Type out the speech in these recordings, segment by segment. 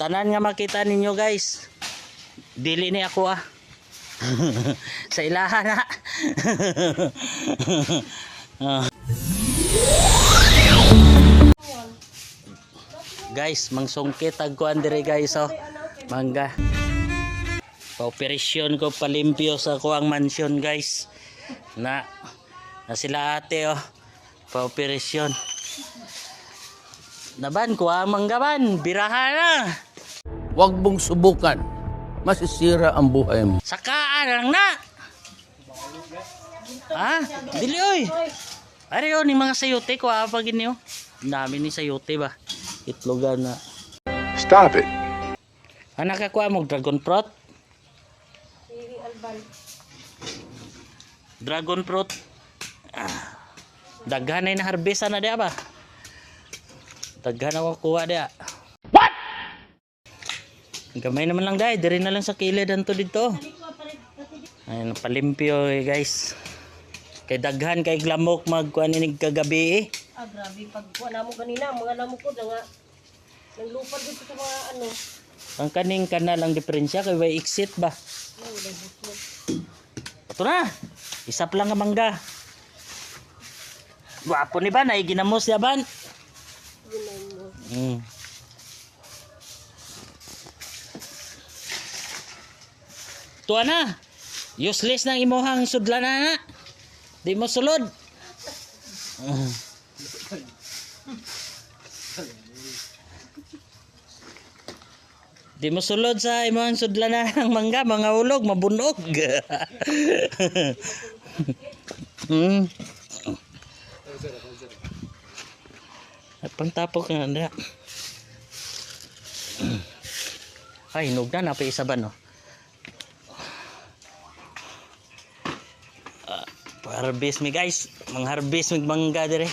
tanan nga makita ninyo guys. Dili ni ako ah. Sa ilahan na. Ah. guys, mangsungkit ang kuan dire guys oh. Mangga. Pa-operasyon ko palimpyo sa kuang mansion guys. Na na sila ate oh. Pa-operasyon. Naban ko ang manggaban, birahan na. Huwag mong subukan. Masisira ang buhay mo. Sakaan lang na. Ha? Dili oy. Ari ni mga sayote ko apa gini oh. Dami ni sayote ba. Itlogan na. Stop it. Anak ako mo dragon fruit. Dragon fruit. Ah. Daghan na harvest na dia ba? Daghan ako kuha dia. Gamay naman lang dai, diri na lang sa kilid anto dito. Ayun, palimpyo eh, guys. Kay daghan kay glamok magkuan ni kagabi eh. Ah, grabe. Pag kuha na mo kanina, mga namo ko nga. Naglupad dito sa mga ano. Ang kaning kanal ang diferensya kay way exit ba? Ito na. Isap lang nga mangga. Gwapo ni ba? Ay ginamos ya ban? Yun na mo. Mm. Tuwa na. Useless nang imuhang sudlan na na. Di mo sulod. Mm. Di mo sulod sa imong sudlan na ng mangga, mga ulog, mabunog. mm. At pangtapok na na. Ay, hinog na. Napay isa ba, no? Harvest mi guys. Mang harvest mi mangga dire.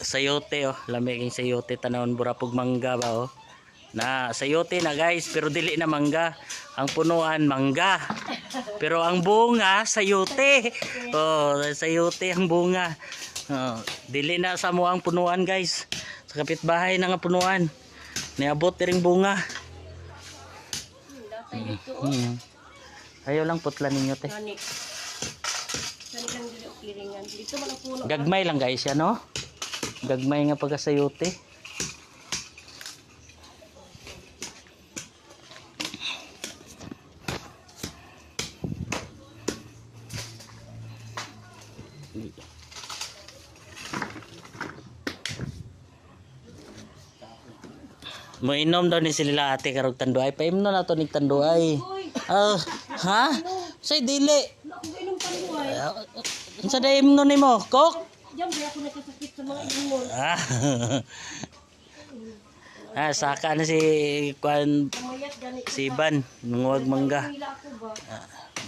Sayote oh, lami king sayote tanawon burapog mangga ba oh. Na sayote na guys, pero dili na mangga. Ang punuan mangga. Pero ang bunga sayote. Oh, sayote ang bunga. Oh, dili na sa mo ang punuan guys. Sa kapitbahay na nga punuan. Niabot ring bunga. Hmm. Ayaw lang putla ninyo te. Gani. Gani lang dili o kiringan. Dito man ang puno. Gagmay lang guys yan no. Gagmay nga pagkasayote. Mo inom daw ni sila ate karog tanduay. Paimno na to ni tanduay. Ah, ha? Say dili. Ako inom pa rin mo ay. Unsa day imno nimo? Kok? Diyan ba ako nakasakit sa mga imon. Ah. ah, saka na si Kwan si Ban, nunguwag mangga. Ba?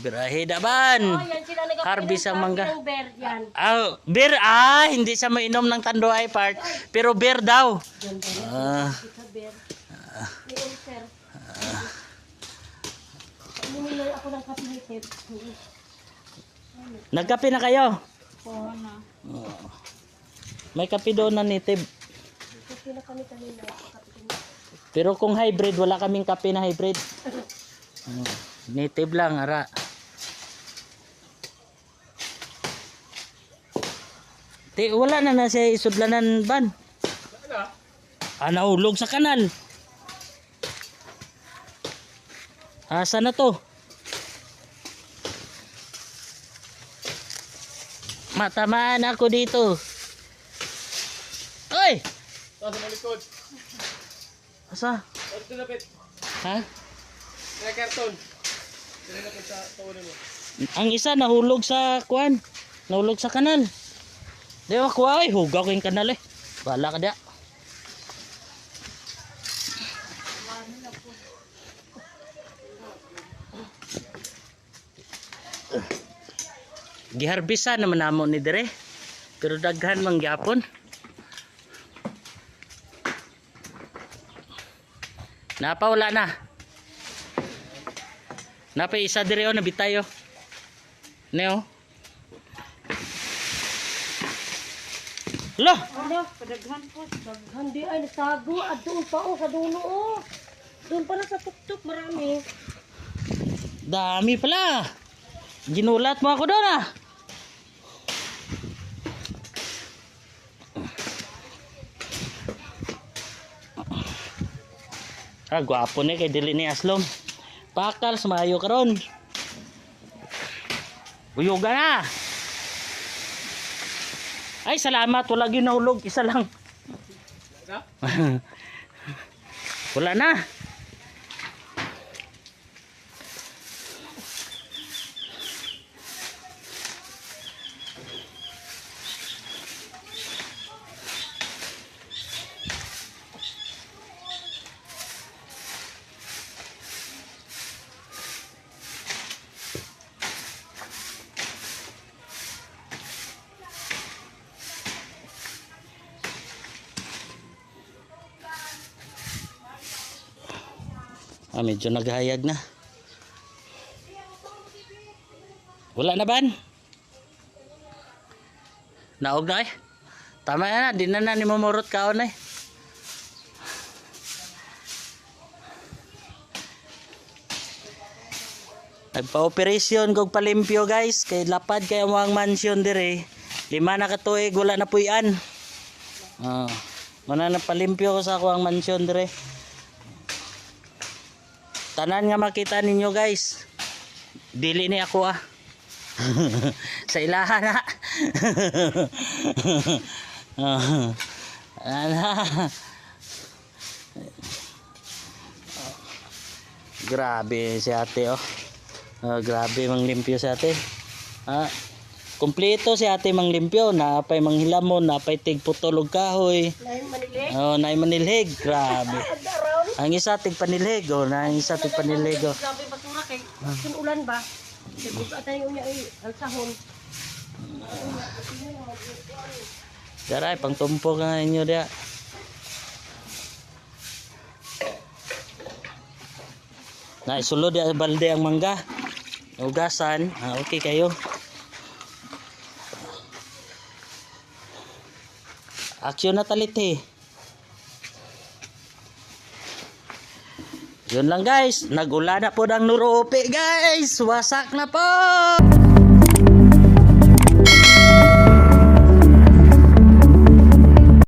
Birahe. Oh, yan sila nag Harvest ang mangga. Ah, beer ah, hindi siya mainom ng tanduay part, pero beer daw. Ah, Sa. Uminom ako ng Tep. Nagkape na kayo. Oo na. May kape doon na native. Kasi na kami kanina. Kape. Pero kung hybrid, wala kaming kape na hybrid. Ano, native lang, ara. Ti, wala na na siya isudlanan ban. Ah, naulog sa kanal. Asa na to? Matamaan ako dito. Oy! Asa? Ha? Ang isa nahulog sa kuan. Nahulog sa kanal. Di ba kuha ay hugaw ko yung kanal eh. Bala ka dia. Giharbisa naman namo ni dire. Pero daghan man gyapon. Napa wala na. Napa isa dire oh nabitayo. Neo. Lah, Ano? Padaghan po. Daghan di ay nagtago. At doon pa oh, sa dulo oh. Doon pala sa tuktok marami. dami pala. Ginulat mo ako doon ah. Ah, gwapo ni kay dili ni Aslom. Pakal sumayo karon. Buyuga na. Ay, salamat. Wala ginahulog. Isa lang. Wala na. Ah, medyo naghayag na. Wala na ban? Naog na eh. Tama na, di na na ni mamurot kaon eh. Nagpa-operasyon kog palimpyo guys, kay lapad kay ang mansion dire. Lima na katuig wala na puyan. Ah, mana na palimpyo ko sa ako ang mansion dire. Tanan nga makita ninyo guys. Dili ni ako ah. sa ilahan na. Ah, Ana. Grabe si ate oh. Ah, grabe mang limpyo si ate. Ah, kumpleto si ate mang limpyo, napay manghilamon, napay tigputol og kahoy. Lain manili. Oh, naay manilhig, grabe. Ang isa tig panilhig, oh, na ang isa tig panilhig. Oh. Grabe basura kay. Kun ulan ba? Siguro atay yung niya ay alsahon. Daray, pang tumpo ka nga inyo dia. Na isulo dia sa balde ang mangga. Ugasan, ah, okay kayo. Aksyon na talit eh. Yun lang guys, nagula na po ng nurupi guys. Wasak na po.